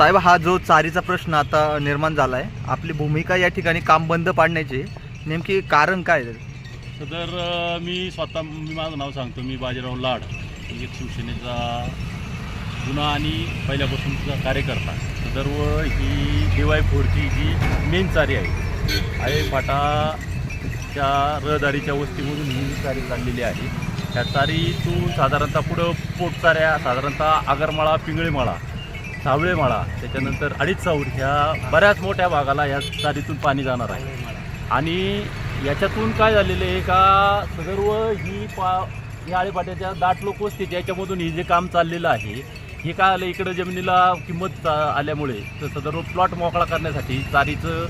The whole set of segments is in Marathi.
साहेब हा जो चारीचा प्रश्न आता निर्माण झाला आहे आपली भूमिका या ठिकाणी काम बंद पाडण्याची नेमकी कारण काय? सदर मी स्वतः मी माझं नाव सांगतो मी बाजीराव लाड एक शिवसेनेचा जुना आणि पहिल्यापासूनचा कार्यकर्ता. सदर्व ही डीवाय फोरची जी मेन चारी आहे आहे फाटाच्या रहदारीच्या वस्तीमधून ही चारी चाललेली आहे. ह्या चारीतून साधारणतः पुढं पोटचाऱ्या साधारणतः आगरमाळा पिंगळीमाळा सावळेमाळा त्याच्यानंतर अडीच चाऊर ह्या बऱ्याच मोठ्या भागाला ह्या चारीतून पाणी जाणार आहे. आणि याच्यातून काय झालेलं आहे का सदर्व ही पा ही आळेपाट्याच्या दाट लोक याच्यामधून हे जे काम चाललेलं आहे हे काय आलं इकडं जमिनीला किंमत आल्यामुळे तर सदर्व प्लॉट मोकळा करण्यासाठी चारीचं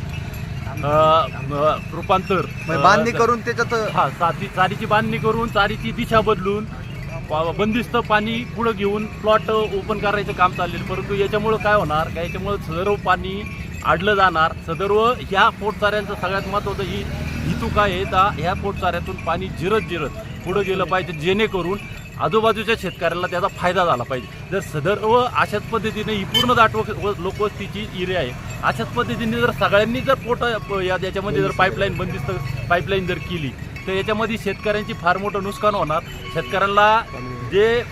रूपांतर म्हणजे बांधणी करून त्याच्यात हा चारी चारीची बांधणी करून चारीची दिशा बदलून बंदिस्त पाणी पुढं घेऊन प्लॉट ओपन करायचं काम चाललेलं. परंतु याच्यामुळं काय होणार? का याच्यामुळं सदर्व पाणी आडलं जाणार? सदर्व ह्या पोटचाऱ्यांचं सगळ्यात महत्त्वाचं ही हेतू काय आहे? का ह्या पोटचाऱ्यातून पाणी जिरत जिरत पुढं गेलं पाहिजे जेणेकरून आजूबाजूच्या शेतकऱ्याला त्याचा फायदा झाला पाहिजे. जर सदर्व अशाच पद्धतीने ही पूर्ण दाट लोकवस्तीची एरिया आहे अशाच पद्धतीने जर सगळ्यांनी जर पोट या याच्यामध्ये जर पाईपलाईन बंदिस्त पाईपलाईन जर केली तर याच्यामध्ये शेतकऱ्यांची फार मोठं नुकसान होणार. शेतकऱ्यांना जे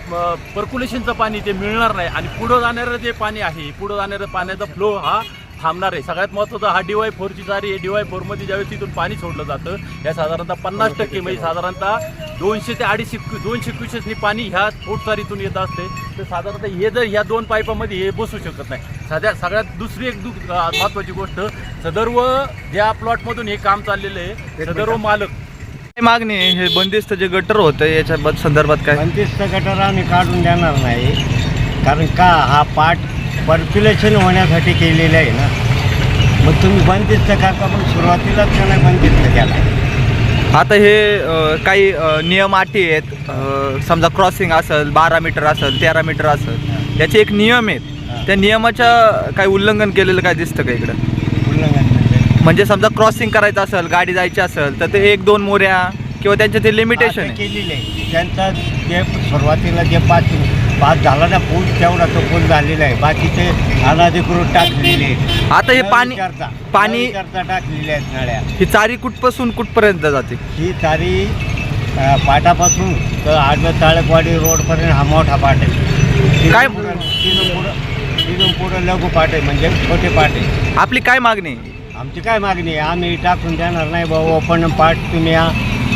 पर्क्युलेशनचं पाणी ते मिळणार नाही आणि पुढं जाणारं जे पाणी आहे पुढं जाणारं पाण्याचा फ्लो हा थांबणार आहे. सगळ्यात महत्त्वाचं हा डीवाय फोरची चारी आहे. डीवाय फोरमध्ये ज्यावेळेस तिथून पाणी सोडलं जातं या साधारणतः पन्नास टक्के म्हणजे साधारणतः दोनशे ते अडीचशे क्यु- दोनशे क्युसेसनी पाणी ह्या पोटचारीतून येत असते. तर साधारणतः हे जर ह्या दोन पाईपामध्ये हे बसू शकत नाही. सध्या सगळ्यात दुसरी एक महत्त्वाची गोष्ट सदर्व ज्या प्लॉटमधून हे काम चाललेलं आहे सदर्व मालक मागणी आहे? हे बंदिस्त जे गटर होतं याच्या बद- संदर्भात काय? बंदिस्त गटर आम्ही काढून देणार नाही. कारण का? हा पाठ पर्क्युलेशन होण्यासाठी केलेला आहे ना. मग तुम्ही बंदिस्त करता पण सुरुवातीलाच का नाही बंदिस्त केला. आता हे अ, काही अ, नियम अटी आहेत. अ, समजा क्रॉसिंग असेल बारा मीटर असेल तेरा मीटर असेल याचे एक नियम आहेत. त्या नियमाच्या काही उल्लंघन केलेलं काय दिसतं का इकडं? म्हणजे. समजा क्रॉसिंग करायचं असेल गाडी जायची असेल तर ते एक दोन मोऱ्या किंवा त्यांचे ते लिमिटेशन आहे. केलेले आहे. त्यांचा जे सुरुवातीला जे पाच पाच झाला ना पूल तेवढा तो पूल झालेला आहे. बाकीचे अनाधिकृत टाकलेले आहेत. आता हे न पाणी विचारता- पाणी- विचारता टाकलेले आहेत नळ्या. ही चारी कुठपासून कुठपर्यंत जाते? ही तारी अ, पाटापासून तर आडवं ताळकवाडी रोडपर्यंत हा मोठा पाट आहे. काय- तिथून पुढं- तिथून पुढं तिथून पुढं लघु पाट आहे म्हणजे छोटे पाट आहे. आपली काय मागणी आहे? आमची काय मागणी आहे? आम्ही टाकून देणार नाही बाबा ओपन पाट तुम्ही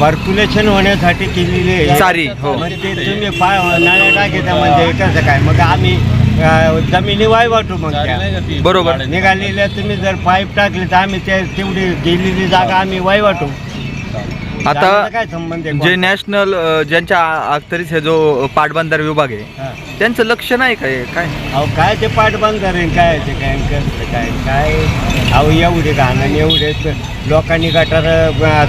पर्क्युलेशन होण्यासाठी केलेली आहे. चारी, हो. म्हणजे तुम्ही पा नळ्या टाकीता म्हणजे कसं काय? मग आम्ही अ, जमिनी वाय वाटू मग त्या. बरोबर. निघालेल्या तुम्ही जर पाईप टाकले तर आम्ही ते तेवढी गेलेली जागा आम्ही वाय वाटू. आता जागेचा काय संबंध आहे जे नॅशनल अ, ज्यांच्या आ- अखत्यारीत हे जो पाटबंधार विभाग आहे हा. त्यांचं लक्ष नाही काय काय? अहो काय ते बंद करेन काय ते काय काय काय? अहो एवढे घाणं एवढे लोकांनी गटार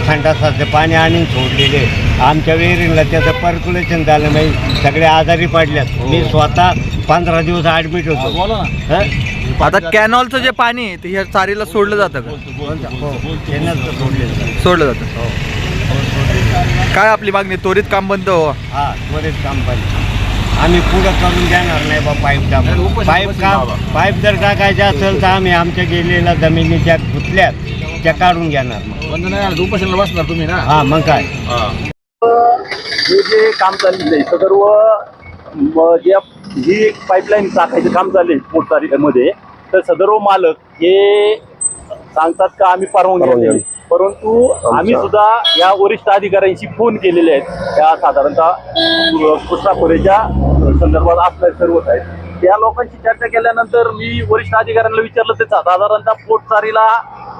थंडासाचं पाणी आणून सोडलेले. आमच्या विहिरीला त्याचं पर्क्युलेशन झालं नाही. सगळे आजारी पडल्यात. मी स्वतः पंधरा दिवस ॲडमिट होतो. बोला ना. हं? आता कॅनॉलचं जे पाणी आहे ते ह्या चारीला सोडलं जातं का? हो, त्यांनाच तर सोडलेलं सोडलं जातं. काय आपली मागणी? त्वरित काम बंद हो हा त्वरित काम पाहिजे आम्ही पुढं करून देणार नाही बा पाईप टाकून पाईप काम पाईप जर टाकायचे असेल तर आम्ही आमच्या गेलेल्या जमिनी ज्या गुतल्यात त्या काढून घेणार. मग बंद नाही उपोषणाला बसणार तुम्ही ना? हा मग काय? हे. जे काम चाललेलं आहे सदर्व म, जे ही पाईपलाईन टाकायचं काम चालले पोट तारीखामध्ये तर सदर्व मालक हे सांगतात का आम्ही परवानगी. परंतु आम्ही सुद्धा या वरिष्ठ अधिकाऱ्यांशी फोन केलेले आहेत. त्या साधारणतः कृष्णा खोरेच्या संदर्भात असणारे सर्वच आहेत. त्या लोकांशी चर्चा केल्यानंतर मी वरिष्ठ अधिकाऱ्यांना विचारलं ते साधारणतः पोटचारीला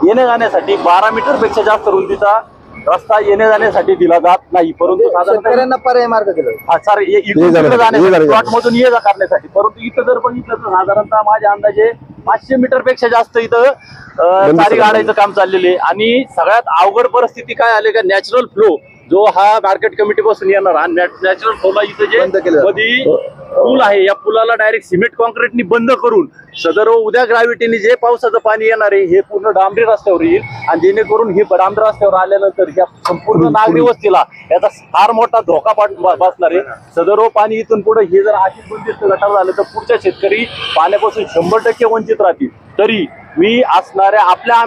येण्या जाण्यासाठी बारा मीटरपेक्षा जास्त रुंदीचा रस्ता येण्या जाण्यासाठी दिला जात नाही परंतु साधारणतः पर्याय मार्ग दिला हा सर इथून तिकडे जाण्यासाठी प्लॉट मधून ये जा करण्यासाठी. परंतु इथं जर बघितलं तर साधारणतः माझ्या अंदाजे पाचशे मीटरपेक्षा जास्त इथं अं, चारी गाडायचं काम चाललेले आहे. आणि सगळ्यात अवघड परिस्थिती काय आली का? नॅचरल फ्लो जो हा मार्केट कमिटी पासून येणार हा नॅचरल फ्लोला इथं जे बंद केलं. मध्ये पूल आहे या पुलाला डायरेक्ट सिमेंट कॉन्क्रीटनी बंद करून सदर उद्या ग्रॅव्हिटीने जे पावसाचं पाणी येणार आहे हे पूर्ण डांबरी रस्त्यावर येईल. आणि जेणेकरून हे डांबरी रस्त्यावर आल्यानंतर या संपूर्ण नागरी वस्तीला याचा फार मोठा धोका बसणार आहे. सदर पाणी इथून पुढे हे जर अशी बंदिस्त गटार झालं तर पुढच्या शेतकरी पाण्यापासून शंभर टक्के वंचित राहतील. तरी मी असणाऱ्या आपल्या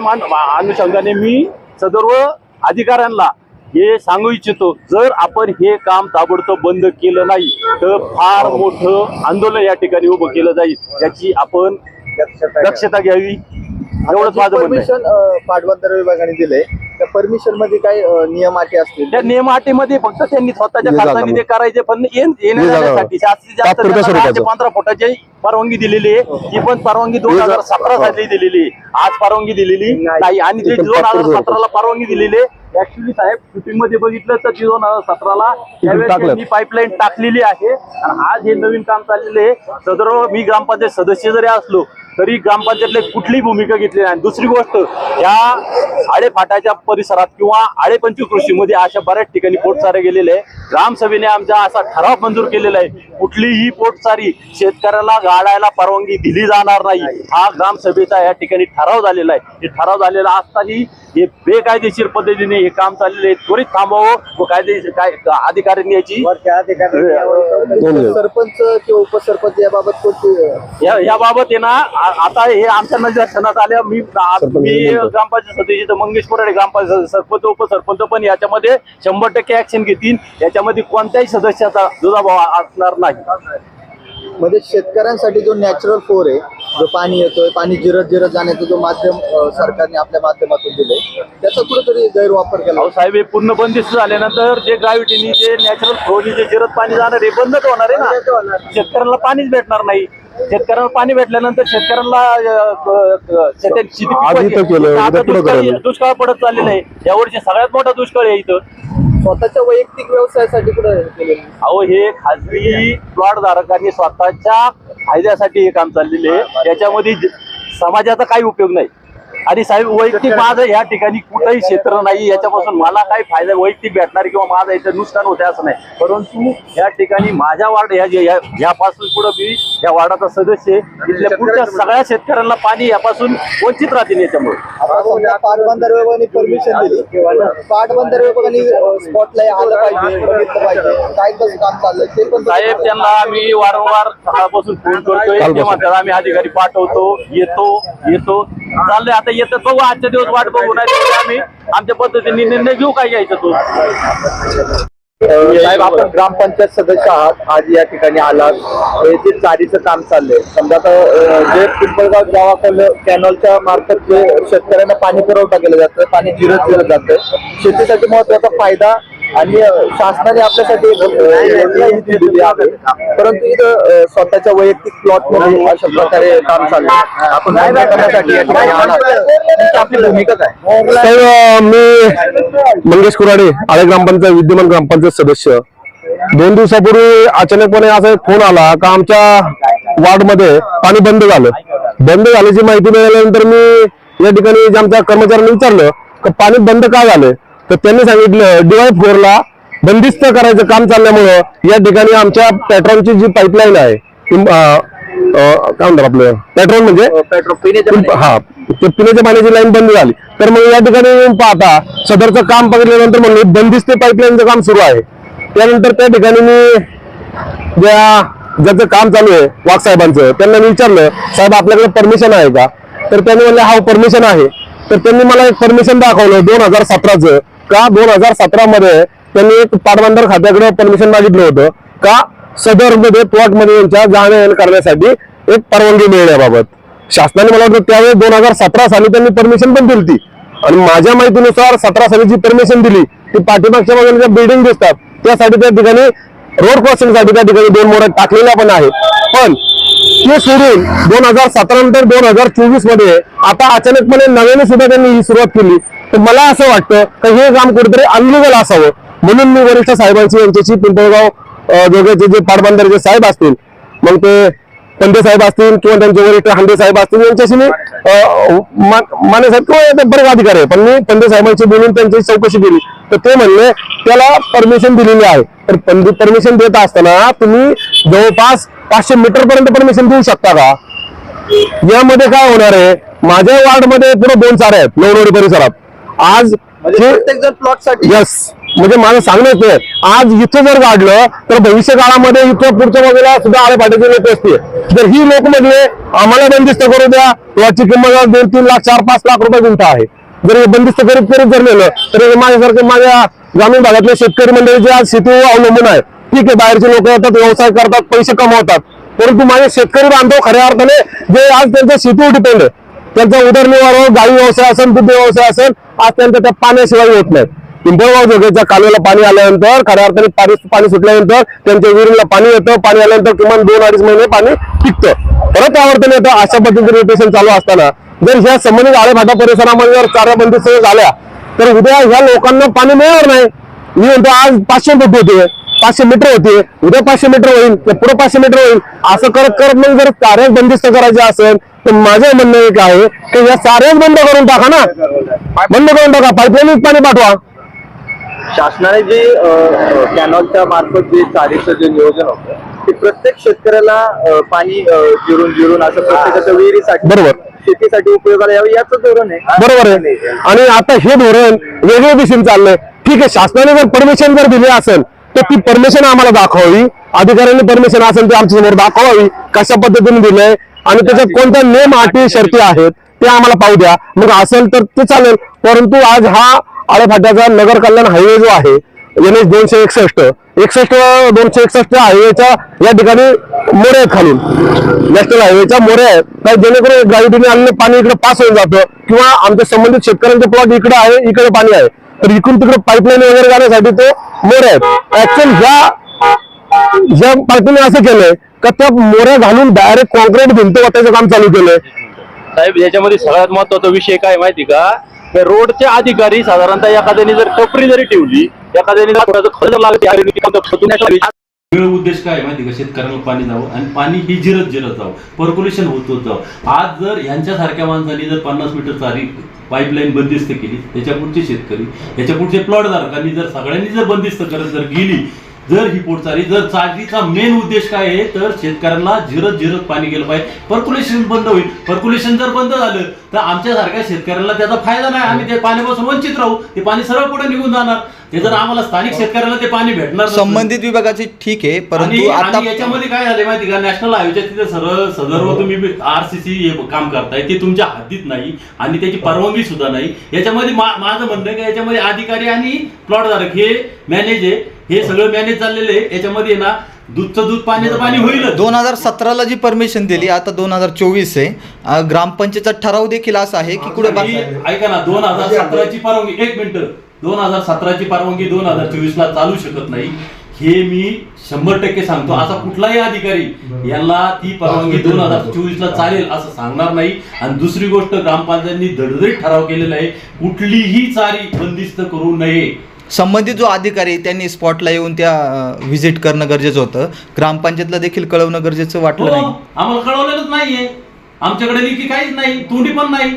अनुषंगाने मी सदर्व अधिकाऱ्यांना हे सांगू इच्छितो जर आपण हे काम ताबडतोब बंद केलं नाही तर फार मोठं आंदोलन या ठिकाणी उभं केलं जाईल याची आपण दक्षता घ्यावी एवढंच माझं. परमिशन पाटबंधारे विभागाने दिले त्या परमिशनमध्ये काय अ, नियम अटी असतील? त्या नियम अटीमध्ये फक्त त्यांनी स्वतःच्या जागा खर्चाने. ते करायचे पण येण- येण्या ये जागा. जाण्यासाठी जास्तीत जास्त तात्पुरत्या त्यांना दहा ते स्वरूपाचं. पंधरा फुटाची परवानगी दिलेली आहे. ती पण परवानगी दोन ये हजार सतरा साली दिलेली आहे. आज परवानगी दिलेली नाही. आणि ती दोन हजार सतराला परवानगी दिलेली आहे ऍक्च्युली साहेब शूटिंगमध्ये बघितलं तर ती दोन हजार सतराला त्यावेळेस टाकलं. त्यांनी पाईपलाईन टाकलेली आहे. आणि आज हे नवीन काम चाललेलं आहे. सदर मी ग्रामपंचायत सदस्य जरी असलो तरी ग्रामपंचायतले कुठलीही भूमिका घेतली नाही. आणि दुसरी गोष्ट या आळेफाटाच्या परिसरात किंवा आळेपंचू कृषीमध्ये अशा बऱ्याच ठिकाणी पोटसारे गेलेले आहे. ग्रामसभेने आमचा असा ठराव मंजूर केलेला आहे. कुठलीही पोटसारी शेतकऱ्याला गाडायला परवानगी दिली जाणार नाही. हा ग्रामसभेचा या ठिकाणी ठराव झालेला आहे. हे ठराव झालेला असतानाही हे बेकायदेशीर पद्धतीने हे काम चाललेले आहे. त्वरित थांबावं व कायदेशीर काय अधिकाऱ्यांनी याची वरच्या अधिकाऱ्यांनी यावर दोन दिवस. सरपंच किंवा उपसरपंच याबाबत कोणती या याबाबत आहे ना आ- आता हे आमच्या निदर्शनात आल्या. मी आ- सरपंच मी. ग्रामपंचायत सदस्य मंगेश कोराडे ग्रामपंचायत सरपंच उपसरपंच पण याच्यामध्ये शंभर टक्के ऍक्शन घेतील. याच्यामध्ये कोणत्याही सदस्याचा दुजाभाव असणार नाही. म्हणजे शेतकऱ्यांसाठी जो नॅचरल फ्लोर आहे जो पाणी येतोय पाणी जिरत जिरत जाण्याचं जो माध्यम अ, सरकारने आपल्या माध्यमातून दिलंय त्याचा कुठेतरी गैरवापर केला. अहो साहेब हे पूर्ण बंदिस्त झाल्यानंतर जे ग्रॅव्हिटीनी जे नॅचरल फ्लोनी जे जिरत पाणी जाणार आहे बंदच होणार आहे ना? शेतकऱ्यांना पाणीच भेटणार नाही. शेतकऱ्यांना पाणी भेटल्यानंतर शेतकऱ्यांना दुष्काळ पडत चाललेला आहे. यावर्षी सगळ्यात मोठा दुष्काळ आहे इथं. स्वतःच्या वैयक्तिक व्यवसायासाठी कुठे अहो हे खाजगी प्लॉट धारकांनी स्वतःच्या फायद्यासाठी हे काम चाललेले आहे. याच्यामध्ये ज- समाजाचा काही उपयोग नाही. आणि साहेब वैयक्तिक माझं या ठिकाणी कुठंही क्षेत्र नाही याच्यापासून मला काही फायदा? वैयक्तिक भेटणार किंवा माझं याचं नुकसान होते असं नाही. परंतु या ठिकाणी माझ्या वार्ड या यापासून पुढं मी या वार्डाचा सदस्य आहे. इथल्या पुढच्या सगळ्या शेतकऱ्यांना पाणी यापासून वंचित राहतील याच्यामुळे. पाटबंधारे विभागाने परमिशन दिली. पाटबंधारे विभागाने स्पॉटला आलं पाहिजे बघितलं पाहिजे. काय कसं काम चाललंय ते पण साहेब त्यांना आम्ही वारंवार सकाळपासून फोन करतोय. ते म्हणतात आम्ही अधिकारी पाठवतो येतो येतो. चाललंय. आता येतात बघू आजच्या दिवस वाट बघू. नाही आम्ही आमच्या पद्धतीने निर्णय घेऊ काय घ्यायचं तो. साहेब आपण ग्रामपंचायत सदस्य आहात. आज या ठिकाणी आलात. हे जे चारीचं काम चाललंय समजा आता जे पिंपळगाव गावाकडलं कॅनॉलच्या मार्फत जे शेतकऱ्यांना पाणी पुरवठा केलं जातं पाणी जिरत जिरत जातं शेतीसाठी महत्त्वाचा फायदा आणि शासनाने आपल्यासाठी ही दिलेली आहे परंतु इथं स्वतःच्या वैयक्तिक प्लॉटमध्ये अशा प्रकारे काम चाललंय आपण बंद करण्यासाठी आपली भूमिका काय साहेब मी मंगेश कुराडे आळे ग्रामपंचायत विद्यमान ग्रामपंचायत सदस्य. दोन दिवसापूर्वी अचानकपणे असा एक फोन आला का आमच्या वार्डमध्ये पाणी बंद झालं. बंद झाल्याची माहिती मिळाल्यानंतर मी या ठिकाणी जे आमच्या कर्मचाऱ्यांनी विचारलं का पाणी बंद का झालं तर त्यांनी सांगितलं डिवाय फ्लोअरला बंदिस्त करायचं काम चालल्यामुळं या ठिकाणी आमच्या पेट्रोलची जी पाईपलाईन आहे काय म्हणतात आपलं? पेट्रोल म्हणजे पेट्रोल पिण्याच्या पिंप- हा ते पिण्याच्या पाण्याची लाईन बंद झाली. तर मग या ठिकाणी येऊन पाहता सदरचं काम बघितल्यानंतर म्हणलं बंदिस्त पाईपलाईनचं काम सुरू आहे. त्यानंतर त्या ठिकाणी मी ज्या ज्याचं काम चालू आहे वाघ साहेबांचं त्यांना मी विचारलं साहेब आपल्याकडे परमिशन आहे का? तर त्यांनी म्हणले हा परमिशन आहे. तर त्यांनी मला एक परमिशन दाखवलं दोन हजार सतराचं. का दोन हजार सतरा मध्ये त्यांनी एक पाटबंदर खात्याकडे परमिशन मागितलं होतं? का सदरमध्ये प्लॉटमध्ये यांच्या जाण्या करण्यासाठी एक परवानगी मिळण्याबाबत? शासनाने मला वाटतं त्यावेळी दोन हजार सतरा साली त्यांनी परमिशन पण दिली आणि माझ्या माहितीनुसार सतरा साली जी परमिशन दिली ती पाठीमागच्या बाजूला ज्या बिल्डिंग दिसतात त्यासाठी त्या ठिकाणी रोड क्रॉसिंगसाठी त्या ठिकाणी दोन मोड्या टाकलेल्या पण आहेत. पण ते सोडून दोन हजार सतरा नंतर दोन हजार चोवीसमध्ये आता अचानकपणे नव्याने सुद्धा त्यांनी ही सुरुवात केली. तर मला असं वाटतं की हे काम कुठेतरी अनलिगल असावं. म्हणून मी वरिष्ठ साहेबांची यांच्याशी पिंपळगाव जोग्याचे जे पाटबंधारे जे साहेब असतील मग ते पंडे साहेब असतील किंवा त्यांचे वरिष्ठ हांडे साहेब असतील यांच्याशी मी माने साहेब किंवा बरेच अधिकारी आहे पण मी पंडे साहेबांशी बोलून त्यांची चौकशी केली. तर ते म्हणले त्याला परमिशन दिलेली आहे. तर परमिशन देत असताना तुम्ही जवळपास पाचशे मीटर पर्यंत परमिशन देऊ शकता का? यामध्ये काय होणार आहे? माझ्या वार्डमध्ये पुढे दोन चार आहेत नवरोडी परिसरात. आज म्हणजे साठी. यस म्हणजे माझं सांगणं येतंय आज इथं जर काढलं तर भविष्य काळामध्ये इथं पुढच्या बाजूला सुद्धा आळेपाट्याची लोक असतील. जर ही लोक म्हणले आम्हाला बंदिस्त करू द्या. प्लॉटची किंमत दोन तीन लाख चार पाच लाख रुपये गुंठा आहे. जर हे बंदिस्त करीत करीत जर नेलं तर हे माझ्यासारखे माझ्या ग्रामीण भागातले शेतकरी मंडळी जे आज शेतीवर अवलंबून आहे ठीक आहे बाहेरचे लोक येतात व्यवसाय करतात पैसे कमवतात. परंतु माझे शेतकरी बांधव खऱ्या अर्थाने जे आज त्यांच्या शेतीवर डिपेंड आहे त्यांचा उदरनिर्वाह गाई व्यवसाय असेल दुग्ध व्यवसाय असेल आज त्यांचा त्या पाण्याशिवाय होत नाही पिंपळगाव जोगेच्या कालव्याला पाणी आल्यानंतर खऱ्या अर्थाने पाणी पाणी सुटल्यानंतर त्यांच्या विहिरीला पाणी येतं. पाणी आल्यानंतर किमान दोन अडीच महिने पाणी टिकतं. परत आवर्तन येतं अशा पद्धतीने रोटेशन चालू असताना जर ह्या संबंधित आळेभाटा परिसरामध्ये जर चाराबंदी सगळं झाल्या तर उद्या ह्या लोकांना पाणी मिळणार नाही. मी म्हणतो आज पाचशे फूट होते. पाचशे मीटर होते उद्या पाचशे मीटर होईल पुढे पाचशे मीटर होईल. असं करत करत मग जर चाऱ्याच बंदिस्त करायचे असेल तर माझं म्हणणं एक आहे की या चाऱ्याच बंद करून टाका ना. बंद करून टाका पाईपलाईन पाणी पाठवा. शासनाने जे कॅनॉलच्या मार्फत जे चारीचं जे नियोजन होतं ते प्रत्येक शेतकऱ्याला पाणी जिरून जिरून असं प्रत्येकाच्या विहिरीसाठी बरोबर. शेतीसाठी उपयोगाला यावं याचं धोरण आहे. बरोबर आहे. आणि आता हे धोरण वेगळ्या दिशेने चाललंय. ठीक आहे शासनाने जर परमिशन जर दिली असेल तर ती परमिशन आम्हाला दाखवावी. अधिकाऱ्यांनी परमिशन असेल ते आमच्यासमोर दाखवावी. कशा पद्धतीने दिलंय आणि त्याच्यात कोणत्या नियम अटी शर्ती आहेत ते आम्हाला पाहू द्या. मग असेल तर ते चालेल. परंतु आज हा आळेफाट्याचा नगर कल्याण हायवे जो आहे एन एच दोनशे एकसष्ट एकसष्ट दोनशे एकसष्ट हायवेच्या या ठिकाणी मोरे आहेत खालून. नॅशनल हायवेच्या मोरे आहेत. काय जेणेकरून गाडीने आणलेलं पाणी इकडे पास होऊन जातं किंवा आमच्या संबंधित शेतकऱ्यांचे प्लॉट इकडे आहे इकडे पाणी आहे. तर इकडून तिकडे पाईपलाईन वगैरे जाण्यासाठी ते मोर आहेत ऍक्च्युअल ह्या ज्या पार्टीने असं केलंय का त्या मोऱ्या घालून डायरेक्ट कॉन्क्रीट भिंत वाटायचं काम चालू केलंय. साहेब याच्यामध्ये सगळ्यात महत्त्वाचा विषय काय माहिती का? रोडचे अधिकारी साधारणतः एखाद्याने जर टपरी जरी ठेवली एखाद्याने वेळ उद्देश काय माहिती का? शेतकऱ्यांना पाणी जावं आणि पाणी ही जिरत जिरत जावं. पर्क्युलेशन होत होत. जावं आज जर यांच्यासारख्या माणसांनी जर पन्नास मीटर चारी पाईपलाईन बंदिस्त केली त्याच्या पुढचे शेतकरी त्याच्या पुढचे प्लॉटधारकांनी जर सगळ्यांनी जर बंदिस्त करत जर गेली जर ही पोटचारी जर चारीचा मेन उद्देश काय आहे तर शेतकऱ्यांना झिरत झिरत पाणी गेलं पाहिजे. पर्क्युलेशन बंद होईल. पर्क्युलेशन जर बंद झालं तर आमच्यासारख्या शेतकऱ्यांना त्याचा फायदा नाही. आम्ही ते पाण्यापासून वंचित राहू. ते पाणी सरळ पुढे निघून जाणार. ते जर आम्हाला स्थानिक शेतकऱ्याला ते पाणी भेटणार नसेल, संबंधित विभागाचे ठीक आहे आणि परंतु आता याच्यामध्ये काय झाले माहिती का? नॅशनल हायवेच्या तिथे सरळ सदर्व तुम्ही आरसीसी हे काम करताय ते तुमच्या हद्दीत नाही आणि त्याची परवानगी सुद्धा नाही. याच्यामध्ये मा- माझं म्हणणं आहे की याच्यामध्ये अधिकारी आणि प्लॉटधारक हे मॅनेज आहे. हे सगळं मॅनेज चाललेलं आहे. याच्यामध्ये ना दूधचं दूध पाण्याचं पाणी होईलच. दोन हजार सतराला जी परमिशन दिली आता दोन हजार चोवीस आहे. अं, ग्रामपंचायतचा ठराव देखील असा आहे की कुठे ऐका ना दोन हजार सतराची परवानगी एक मिनिट. दोन हजार सतराची परवानगी दोन हजार चोवीस ला चालू शकत नाही. हे मी शंभर टक्के सांगतो. असा कुठलाही अधिकारी यांना ती परवानगी दोन हजार चोवीस ला चालेल असं सांगणार नाही. आणि दुसरी गोष्ट ग्रामपंचायतनी दडदडीत ठराव केलेला आहे. कुठलीही चारी बंदिस्त करू नये. संबंधित जो अधिकारी त्यांनी स्पॉटला येऊन त्या व्हिजिट करणं गरजेचं होतं. ग्रामपंचायतला देखील कळवणं गरजेचं हो वाटलं नाही. आम्हाला कळवलेलंच नाहीये. आमच्याकडे लिखी काहीच नाही तोंडी पण नाही.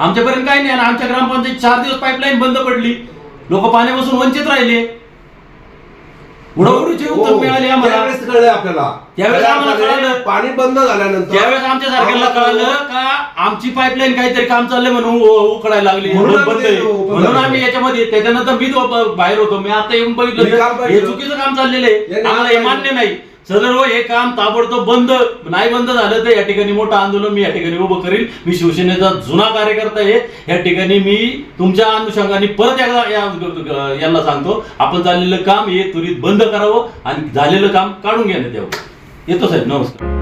आमच्यापर्यंत काही नाही. आणि आमच्या ग्रामपंचायत चार दिवस पाईपलाईन बंद पडली. लोक पाण्यापासून वंचित राहिले. उडवडीचे उत्तर मिळाले आम्हाला. त्यावेळेस कळलं आपल्याला. त्यावेळेस आम्हाला कळलं. पाणी बंद झाल्यानंतर त्यावेळेस आमच्या सारख्याला कळालं का आमची पाईपलाईन काहीतरी काम चाललंय म्हणून उकडायला लागली. म्हणून म्हणून बंद आहे. आम्ही म्हणून याच्यामध्ये त्याच्यानंतर मी तो ब- बाहेर होतो. मी आता येऊन बघितलं हे. हे चुकीचं काम चाललेलं आहे. आम्हाला हे मान्य नाही. सदर हो, हे काम ताबडतोब बंद. नाही बंद झालं तर या ठिकाणी मोठं आंदोलन मी या ठिकाणी उभं करील मी शिवसेनेचा जुना कार्यकर्ता आहे. या ठिकाणी मी तुमच्या अनुषंगाने परत एकदा या- यांना सांगतो आपण झालेलं काम हे त्वरित बंद करावं आणि झालेलं काम काढून घेण्यात यावं. येतो साहेब नमस्कार.